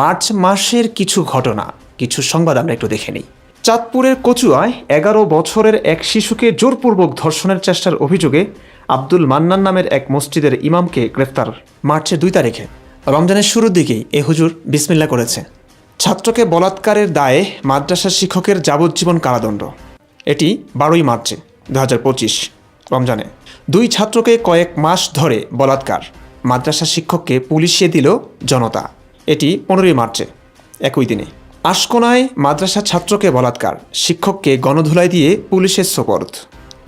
March মাসের কিছু ঘটনা, কিছু সংবাদ আমরা একটু দেখে নিই। চাঁদপুরের কচুয়ায় এগারো বছরের এক শিশুকে জোরপূর্বক ধর্ষণের চেষ্টার অভিযোগে আব্দুল মান্নান নামের এক মসজিদের ইমামকে গ্রেফতার মার্চের দুই তারিখে। রমজানের শুরুর দিকেই এ হুজুর বিসমিল্লা করেছে। ছাত্রকে বলাৎকারের দায়ে মাদ্রাসা শিক্ষকের যাবজ্জীবন কারাদণ্ড। এটি বারোই মার্চে দু হাজার পঁচিশ রমজানে। দুই ছাত্রকে কয়েক মাস ধরে বলাৎকার। মাদ্রাসা শিক্ষককে পুলিশে দিল জনতা। এটি পনেরোই মার্চে, একই দিনে। আশকোনায় মাদ্রাসা ছাত্রকে বলাৎকার, শিক্ষককে গণধুলাই দিয়ে পুলিশের সোপর্দ।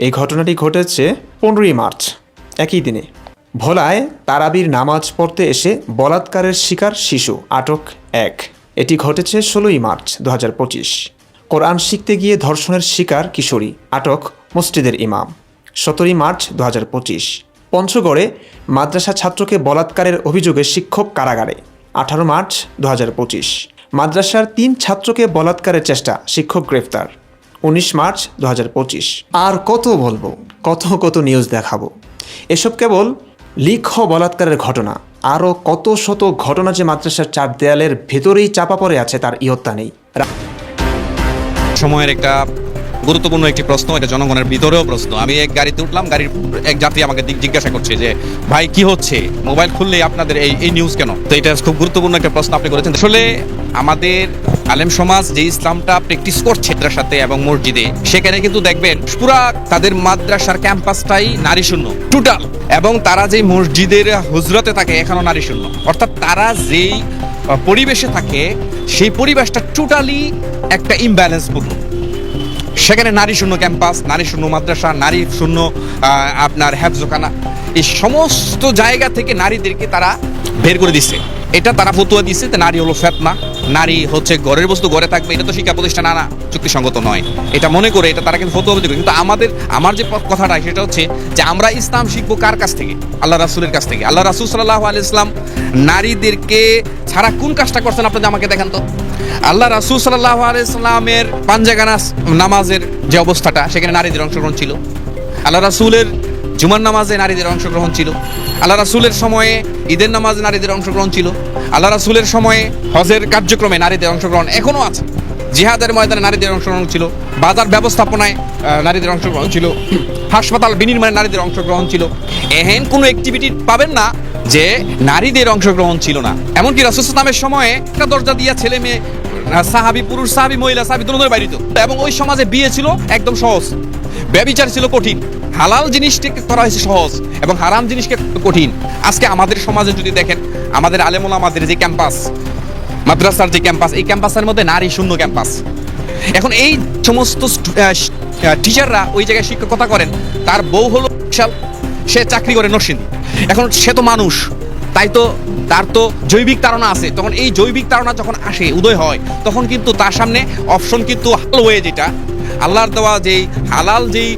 এই ঘটনাটি ঘটেছে পনেরোই মার্চ, একই দিনে। ভোলায় তারাবির নামাজ পড়তে এসে বলাৎকারের শিকার শিশু, আটক এক। এটি ঘটেছে ষোলোই মার্চ দু হাজার পঁচিশ। কোরআন শিখতে গিয়ে ধর্ষণের শিকার কিশোরী, আটক মসজিদের ইমাম। সতেরোই মার্চ দু হাজার পঁচিশ। পঞ্চগড়ে মাদ্রাসা ছাত্রকে বলাৎকারের অভিযোগে শিক্ষক কারাগারে। আঠারো মার্চ দু হাজার পঁচিশ। মাদ্রাসার তিন ছাত্রকে বলাৎকারের চেষ্টা, শিক্ষক গ্রেফতার, উনিশ মার্চ দু হাজার পঁচিশ। আর কত বলব, কত কত নিউজ দেখাবো। এসব কেবল হ বলাৎকারের ঘটনা আরও কত শত ঘটনা যে মাদ্রাসার চার দেয়ালের ভেতরেই চাপা পড়ে আছে তার ইয়ত্তা নেই। সময়ের একটা গুরুত্বপূর্ণ একটি প্রশ্ন, এটা জনগণের ভিতরেও প্রশ্ন। আমি এক গাড়িতে উঠলাম, গাড়ির এক যাত্রী আমাকে দিক জিজ্ঞাসা করছে যে, ভাই, কি হচ্ছে? মোবাইল খুললে আপনাদের এই এই নিউজ কেন? তো এটা খুব গুরুত্বপূর্ণ একটা প্রশ্ন আপনি করেছেন। আসলে আমাদের আলেম সমাজ যে ইসলামটা প্র্যাকটিস করছে মাদ্রাসাতে এবং মসজিদে, সেখানে কিন্তু দেখবেন পুরা তাদের মাদ্রাসার ক্যাম্পাসটাই নারী শূন্য টোটাল এবং তারা যে মসজিদের হুজরতে থাকে এখনও নারী শূন্য। অর্থাৎ তারা যেই পরিবেশে থাকে, সেই পরিবেশটা টোটালি একটা ইমব্যালেন্সপূর্ণ সেখানে নারী শূন্য ক্যাম্পাস, নারী শূন্য মাদ্রাসা, নারী শূন্য আপনার হ্যাফজোখানা এই সমস্ত জায়গা থেকে নারীদেরকে তারা বের করে দিচ্ছে এটা তারা ফতুয়া দিচ্ছে যে নারী হলো ফেতনা, নারী হচ্ছে ঘরের বস্তু, ঘরে থাকবে, এটা তো শিক্ষা প্রতিষ্ঠান আনা, চুক্তিসঙ্গত নয়। এটা মনে করে এটা তারা কিন্তু ফতুয়া দিবে। কিন্তু আমাদের, আমার যে কথাটা, সেটা হচ্ছে যে আমরা ইসলাম শিখব কার কাছ থেকে? আল্লাহ রাসুলের কাছ থেকে। আল্লাহ রাসুল সাল্লাহ আলি ইসলাম নারীদেরকে ছাড়া কোন কাজটা করছেন আপনাদের আমাকে দেখেন তো? আল্লাহ রাসুল সাল্লাহ আলাইসলামের পাঞ্জাগানা নামাজের যে অবস্থাটা, সেখানে নারীদের অংশগ্রহণ ছিল। আল্লাহ রাসুলের জুমার নামাজে নারীদের অংশগ্রহণ ছিল। আল্লাহ রাসুলের সময়ে ঈদের নামাজে নারীদের অংশগ্রহণ ছিল। আল্লাহ রাসুলের সময়ে হজের কার্যক্রমে নারীদের অংশগ্রহণ এখনও আছে। জিহাদের ময়দানে নারীদের অংশগ্রহণ ছিল। বাজার ব্যবস্থাপনায় নারীদের অংশগ্রহণ ছিল। হাসপাতাল বিনির্মাণে নারীদের অংশগ্রহণ ছিল। এহেন কোনো অ্যাক্টিভিটি পাবেন না যে নারীদের অংশগ্রহণ ছিল না। এমনকি রাসুসলামের সময়ে একটা দরজা দিয়া ছেলে মেয়ে সাহাবি, পুরুষ, সাহাবি, মহিলা, সাহাবি দুজনের বাইরিত এবং ওই সমাজে বিয়ে ছিল একদম সহজ। ব্যবিচার ছিল কঠিন। হালাল জিনিসটাকে করা হয়েছে সহজ এবং হারাম জিনিসকে কঠিন। আজকে আমাদের সমাজে যদি দেখেন, আমাদের আলেমুল আমাদের যে ক্যাম্পাস, মাদ্রাসার যে ক্যাম্পাস, এই ক্যাম্পাসের মধ্যে নারী শূন্য ক্যাম্পাস। এখন এই সমস্ত টিচাররা ওই জায়গায় শিক্ষকতা করেন। তার বউ হলো, সে চাকরি করে নরসিংদী। এখন সে তো মানুষ, তাই তো তার তো জৈবিক তাড়না আছে। তখন এই জৈবিক তাড়না যখন আসে, উদয় হয়, তখন কিন্তু তার সামনে অপশন কিন্তু হাল হয়ে যেটা। আল্লাহর দেওয়া যেই হালাল যেই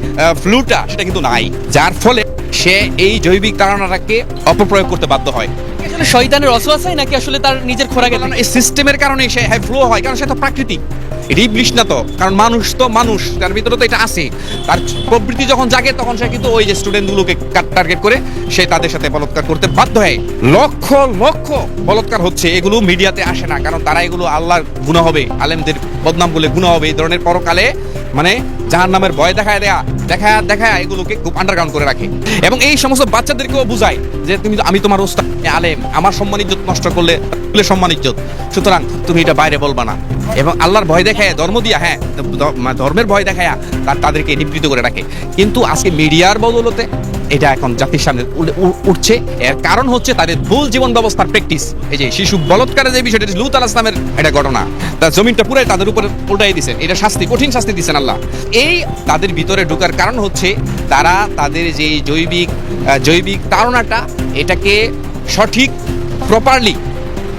ফ্লুটা সেটা কিন্তু নাই। যার ফলে সে এই জৈবিক তাড়নাটাকে অপপ্রয়োগ করতে বাধ্য হয়। আসলে শয়তানের অসুয়াশাই নাকি আসলে তার নিজের খোরাকে কারণ এই সিস্টেমের কারণে সে হাই ফ্লো হয় কারণ সে তো প্রাকৃতিক। রিবলিশ না তো কারণ মানুষ তো মানুষ তার ভিতরে তো এটা আছে। তার প্রবৃত্তি যখন জাগে তখন সে কিন্তু ওই যে স্টুডেন্টগুলোকে টার্গেট করে সে তাদের সাথে বলৎকার করতে বাধ্য হয়। লক্ষ লক্ষ বলৎকার হচ্ছে এগুলো মিডিয়াতে আসে না কারণ তারা এগুলো আল্লাহর গুণা হবে আলেমদের বদনাম বলে গুণা হবে এই ধরনের পরকালে মানে যাহার নামের ভয় দেখায় দেয়া, দেখায় দেখায় এগুলোকে খুব আন্ডারগ্রাউন্ড করে রাখে। এবং এই সমস্ত বাচ্চাদেরকেও বুঝায় যে তুমি আমি তোমার ওস্তাদ আলেম, আমার সম্মান ইজ্জত নষ্ট করলে সম্মান ইজ্জত। সুতরাং তুমি এটা বাইরে বলবা না। এবং আল্লাহর ভয় দেখায়, ধর্ম দিয়া হ্যাঁ ধর্মের ভয় দেখায় তাদেরকে নিবৃত করে রাখে। কিন্তু আজকে মিডিয়ার বদলতে এটা এখন জাতির সামনে উঠছে এর কারণ হচ্ছে তাদের ভুল জীবন ব্যবস্থার প্র্যাকটিস এই যে শিশু বলৎকারের যে বিষয়টা লুত আল ইসলামের এটা ঘটনা, তার জমিনটা পুরাই তাদের উপরে উল্টাই দিচ্ছেন এটা শাস্তি, কঠিন শাস্তি দিচ্ছেন আল্লাহ। এই তাদের ভিতরে ঢোকার কারণ হচ্ছে তারা তাদের যে জৈবিক জৈবিক তারণাটা এটাকে সঠিক প্রপারলি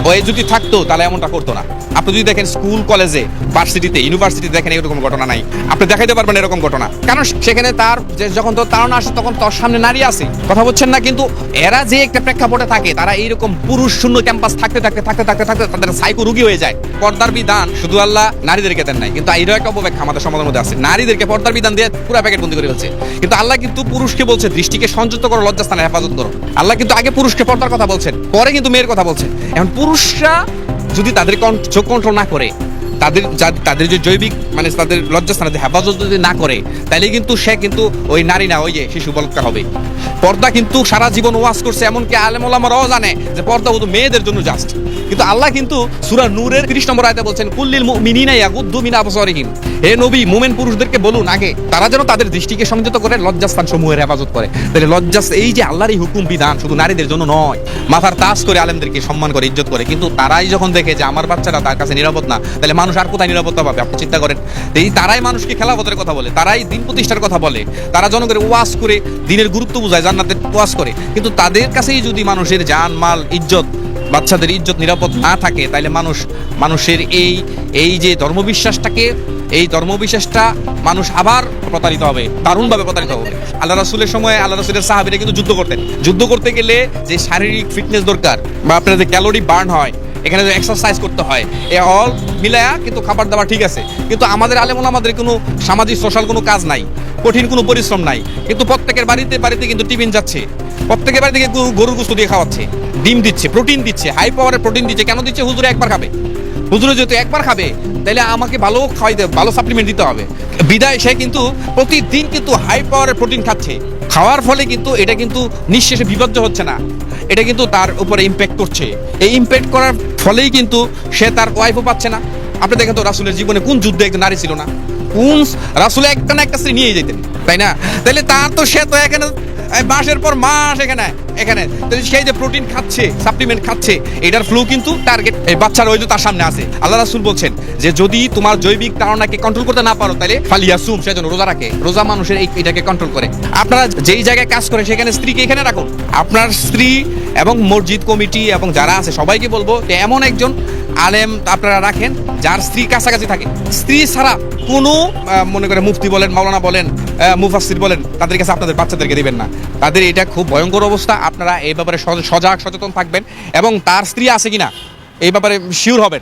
ওয়ে যদি থাকতো, তাহলে এমনটা করতো না। আপনি যদি দেখেন স্কুল, কলেজে, ভার্সিটিতে, ইউনিভার্সিটিতে দেখেন এরকম ঘটনা নাই। আপনি দেখাইতে পারবেন এরকম ঘটনা। কারণ সেখানে তার যে যখন তোর তাড়না আসে তখন তোর সামনে নারী আছে। কথা বলছেন না, কিন্তু এরা যে একটা প্রেক্ষাপটে থাকে, তারা এইরকম পুরুষ শূন্য ক্যাম্পাস থাকতে থাকতে থাকতে থাকতে থাকতে তাদের সাইকো রুগী হয়ে যায়। পর্দার বিধান শুধু আল্লাহ নারীদেরকে দেন নাই। কিন্তু এইরকম একটা অপব্যাখ্যা আমাদের সমাজের মধ্যে আছে। নারীদেরকে পর্দার বিধান দিয়ে পুরো প্যাকেট বন্দি করে ফেলছে। কিন্তু আল্লাহ কিন্তু পুরুষকে বলছে, দৃষ্টিকে সংযুক্ত করো, লজ্জাস্থানে হেফাজত করো। আল্লাহ কিন্তু আগে পুরুষকে পর্দার কথা বলছেন, পরে কিন্তু মেয়ের কথা বলছেন। এখন পুরুষরা যদি তাদের চোখ কন্ট্রোল না করে তাদের তাদের যে জৈবিক মানে তাদের লজ্জাস্থানে হেফাজত যদি না করে, তাহলে কিন্তু সে কিন্তু ওই নারী না, ওই যে শিশু বলকা হবে। পর্দা কিন্তু সারা জীবন ওয়াজ করছে, এমনকি আলেমলামারাও জানে যে পর্দা শুধু মেয়েদের জন্য জাস্ট কিন্তু আল্লাহ কিন্তু সূরা নূরের 30 নম্বর আয়াতে বলছেন, কুল্লিল মুমিনিনা ইয়াগুদ্দু মিন আবসারিহিম। হে নবী, মুমিন পুরুষদেরকে বলুন আগে, তারা যেন তাদের দৃষ্টিকে সংযত করে, লজ্জাস্থান সমূহের হেফাজত করে। তাহলে লজ্জাস এই যে আল্লাহর এই হুকুম, বিধান শুধু নারীদের জন্য নয়, মাথার তাস করে আলেমদেরকে সম্মান করে, ইজ্জত করে। কিন্তু তারাই যখন দেখে যে আমার বাচ্চারা তার কাছে নিরাপদ না, তাহলে মানুষ আর কোথায় নিরাপত্তা পাবে? আপনি চিন্তা করেন। এই তারাই মানুষকে খেলাফতের কথা বলে, তারাই দিন প্রতিষ্ঠার কথা বলে। তারা জনগণের ওয়াজ করে, দিনের গুরুত্ব বোঝায়, জান্নাতের ওয়াজ করে। কিন্তু তাদের কাছেই যদি মানুষের জান, মাল, ইজ্জত, বাচ্চাদের ইজ্জত নিরাপদ না থাকে তাহলে মানুষ, মানুষের এই এই যে ধর্মবিশ্বাসটাকে, এই ধর্মবিশ্বাসটা মানুষ আবার প্রতারিত হবে, দারুণভাবে প্রতারিত হবে। আল্লাহ রাসুলের সময় আল্লাহ রাসুলের সাহাবিরা কিন্তু যুদ্ধ করতেন। যুদ্ধ করতে গেলে যে শারীরিক ফিটনেস দরকার বা আপনার যে ক্যালোরি বার্ন হয় এখানে এক্সারসাইজ করতে হয়, এ অল মিলায়া কিন্তু খাবার দাবার ঠিক আছে। কিন্তু আমাদের আলেমন আমাদের কোনো সামাজিক সোশ্যাল কোনো কাজ নাই, কঠিন কোনো পরিশ্রম নাই। কিন্তু প্রত্যেকের বাড়িতে বাড়িতে কিন্তু টিফিন যাচ্ছে। প্রত্যেকের বাড়িতে গরুর গোস্ত দিয়ে খাওয়াচ্ছে, ডিম দিচ্ছে প্রোটিন দিচ্ছে হাই পাওয়ারের প্রোটিন দিচ্ছে। কেন দিচ্ছে? হুজুরে একবার খাবে। হুজুরে যেহেতু একবার খাবে, তাহলে আমাকে ভালো খাওয়াইতে, ভালো সাপ্লিমেন্ট দিতে হবে। বিদায়, সে কিন্তু প্রতিদিন কিন্তু হাই পাওয়ারের প্রোটিন খাচ্ছে। খাওয়ার ফলে কিন্তু এটা কিন্তু নিঃশেষে বিপর্য হচ্ছে না। এটা কিন্তু তার উপরে ইম্প্যাক্ট করছে। এই ইম্প্যাক্ট করার ফলেই কিন্তু সে তার ওয়াইফও পাচ্ছে না। আপনি দেখেন তো, রাসুলের জীবনে কোন যুদ্ধে একজন নারী ছিল না। কোন রাসুল একটা একটা স্ত্রী নিয়ে যেতেন তাই না? তাহলে তার তো সে তো এখানে মাসের পর মাস এখানে এখানে। সেই যে প্রোটিন খাচ্ছে সাপ্লিমেন্ট খাচ্ছে, এটার ফ্লো কিন্তু টার্গেট এই বাচ্চার ওই তার সামনে আছে। আল্লাহ রাসুল বলছেন যে যদি তোমার জৈবিক তাড়নাকে কন্ট্রোল করতে না পারো, তাহলে ফালিয়াসুম সেজন্য রোজা রাখে। রোজা মানুষের এই এটাকে কন্ট্রোল করে। আপনারা যেই জায়গায় কাজ করে সেখানে স্ত্রীকে এখানে রাখুন। আপনার স্ত্রী এবং মসজিদ কমিটি এবং যারা আছে, সবাইকে বলব এমন একজন আলেম আপনারা রাখেন, যার স্ত্রী কাছাকাছি থাকে। স্ত্রী ছাড়া কোনো মনে করে মুফতি বলেন, মাওলানা বলেন মুফাসির বলেন, তাদের কাছে আপনাদের বাচ্চাদেরকে দিবেন না। তাদের এটা খুব ভয়ঙ্কর অবস্থা। আপনারা এই ব্যাপারে সজাগ, সচেতন থাকবেন এবং তার স্ত্রী আছে কিনা, এই ব্যাপারে শিওর হবেন।